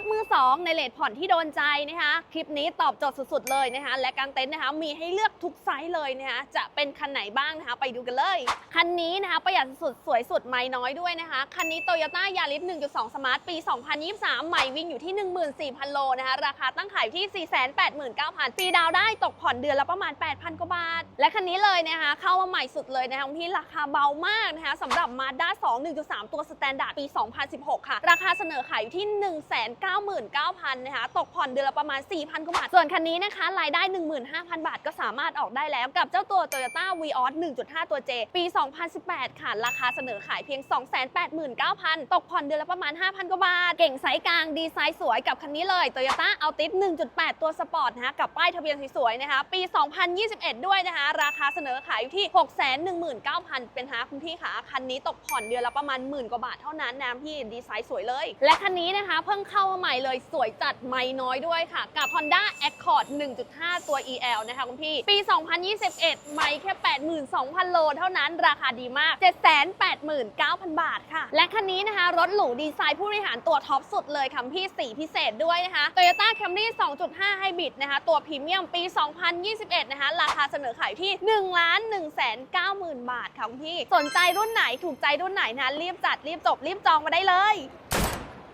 ถมือ 2 ในเลทผ่อนที่โดนใจนะคะ คลิปนี้ตอบโจทย์สุดๆเลยนะคะ และกางเต็นท์นะคะมีให้เลือกทุกไซส์เลยนะคะ จะเป็นคันไหนบ้างนะคะ ไปดูกันเลย คันนี้นะคะประหยัดสุดสวยสุดไม่น้อยด้วยนะคะ คันนี้โตโยต้ายาริส1.2 สมาร์ทปี 2023 ใหม่วิ่งอยู่ที่ 14,000 โลนะคะ ราคาตั้งขายที่ 489,000ฟรีดาวได้ตกผ่อนเดือนละประมาณ 8,000 กว่าบาท และคันนี้เลยนะคะ เข้ามาใหม่สุดเลยนะคะที่ราคาเบามากนะคะสำหรับ Mazda 2 1.3 ตัวสแตนดาร์ดปี 2016 ค่ะ ราคาเสนอขายอยู่ที่ 1 9 99,000นะคะตกผ่อนเดือนละประมาณ 4,000กว่าบาทส่วนคันนี้นะคะรายได้ 15,000 บาทก็สามารถออกได้แล้วกับเจ้าตัว Toyota Vios 1.5 ตัว J ปี 2018 ค่ะ ราคาเสนอขายเพียง 289,000 ตกผ่อนเดือนละประมาณ 5,000 กว่าบาท เก่งไซส์กลางดีไซน์สวยกับคันนี้เลย Toyota Altis 1.8 ตัวสปอร์ตนะคะกับป้ายทะเบียนสวยๆนะคะปี 2021 ด้วยนะคะ ราคาเสนอขายอยู่ที่ 619,000 เป็นฮะคุณพี่คะคันนี้ตกผ่อนเดือนละประมาณหมื่นกว่าบาทเท่านั้นนะพี่ดีไซน์สวยเลย และคันนี้นะคะเพิ่งเข้าใหม่เลยสวยจัดไม่น้อยด้วยค่ะ กับ Honda Accord 1.5 ตัว EL นะคะคุณพี่ ปี 2021 ไม่แค่ 82,000 โลเท่านั้นราคาดีมาก 789,000 บาทค่ะ และคันนี้นะคะ รถหรูดีไซน์ผู้บริหารตัวท็อปสุดเลยค่ะคุณพี่สีพิเศษด้วยนะคะ Toyota Camry 2.5 Hybrid นะคะ ตัวพรีเมียมปี 2021 นะคะ ราคาเสนอขายที่ 1,190,000 บาทค่ะคุณพี่ สนใจรุ่นไหนถูกใจรุ่นไหนนะรีบจัดรีบจบรีบจองมาได้เลย